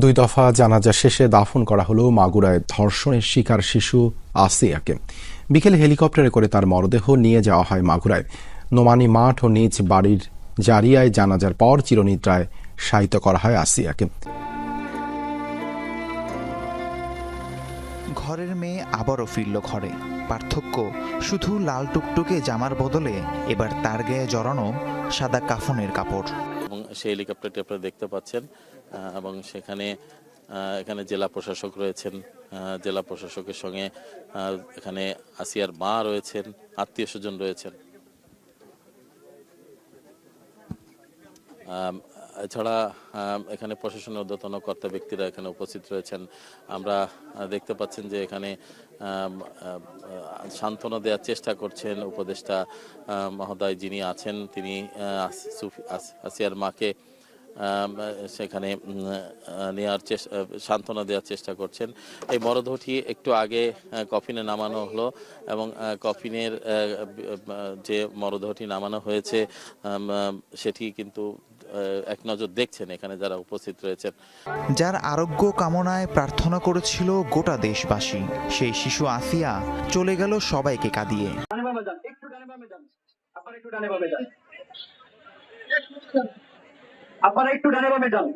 দুই দফা জানাজা শেষে দাফন করা হলো মাগুরায় ধর্ষণের শিকার শিশু আসিয়াকে। বিকেলে হেলিকপ্টারে করে তার মরদেহ নিয়ে যাওয়া হয় মাগুরায়। নোমানি মাঠ ও নিজ বাড়ির জারিয়ায় জানাজার পর চিরনিদ্রায় শায়িত করা হয় আসিয়াকে। ঘরের মেয়ে আবারও ফিরল ঘরে। পার্থক্য শুধু লাল টুকটুকে জামার বদলে এবার তার গায়ে জড়ানো সাদা কাফনের কাপড়। এবং সেই হেলিকপ্টারটি আপনারা দেখতে পাচ্ছেন। এবং সেখানে এখানে জেলা প্রশাসক রয়েছেন। জেলা প্রশাসকের সঙ্গে এখানে আসিয়ার মা রয়েছেন, আত্মীয় স্বজন রয়েছেন। এছাড়া এখানে প্রশাসনের ঊর্ধ্বতন কর্তা ব্যক্তিরা এখানে উপস্থিত রয়েছেন। আমরা দেখতে পাচ্ছেন যে এখানে সান্ত্বনা দেওয়ার চেষ্টা করছেন উপদেষ্টা মহোদয় যিনি আছেন, তিনি আসিয়ার মাকে সেখানে নেওয়ার চেষ্টা সান্ত্বনা দেওয়ার চেষ্টা করছেন। এই মরদেহটি একটু আগে কফিনে নামানো হলো এবং আহ, কফিনের আহ, যে মরদেহটি নামানো হয়েছে সেটি কিন্তু আহ, এক নজর দেখছেন এখানে যারা উপস্থিত রয়েছেন। যার আরোগ্য কামনায় প্রার্থনা করেছিল গোটা দেশবাসী সেই শিশু আসিয়া চলে গেল সবাইকে কাঁদিয়ে। একটু ডানে বামে যান আপনারা একটু ডানে বামে যান। আপনারা একটু ডানে বামে যান।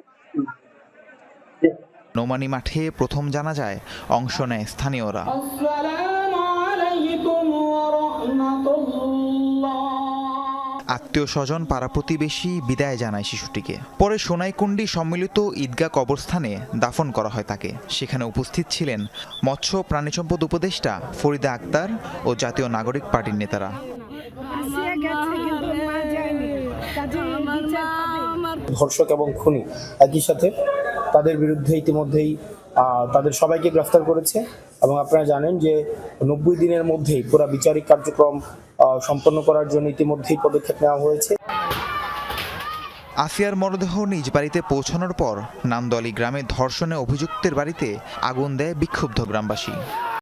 নোমানি মাঠে প্রথম জানা যায় অংশ নেয় স্থানীয়রা। আত্মীয় স্বজন পাড়া প্রতিবেশী বিদায় জানায় শিশুটিকে। পরে সোনাইকুণ্ডি সম্মিলিত ঈদগা কবরস্থানে দাফন করা হয় তাকে। সেখানে উপস্থিত ছিলেন মৎস্য প্রাণী সম্পদ উপদেষ্টা ফরিদা আক্তার ও জাতীয় নাগরিক পার্টির নেতারা। ধর্ষক এবং খুনি একই সাথে তাদের বিরুদ্ধে ইতিমধ্যেই তাদের সবাইকে গ্রেফতার করেছে। এবং আপনারা জানেন যে নব্বই দিনের মধ্যেই পুরো বিচারিক কার্যক্রম সম্পন্ন করার জন্য ইতিমধ্যেই পদক্ষেপ নেওয়া হয়েছে। আসিয়ার মরদেহ নিজ বাড়িতে পৌঁছানোর পর নান্দলি গ্রামে ধর্ষণে অভিযুক্তের বাড়িতে আগুন দেয় বিক্ষুব্ধ গ্রামবাসী।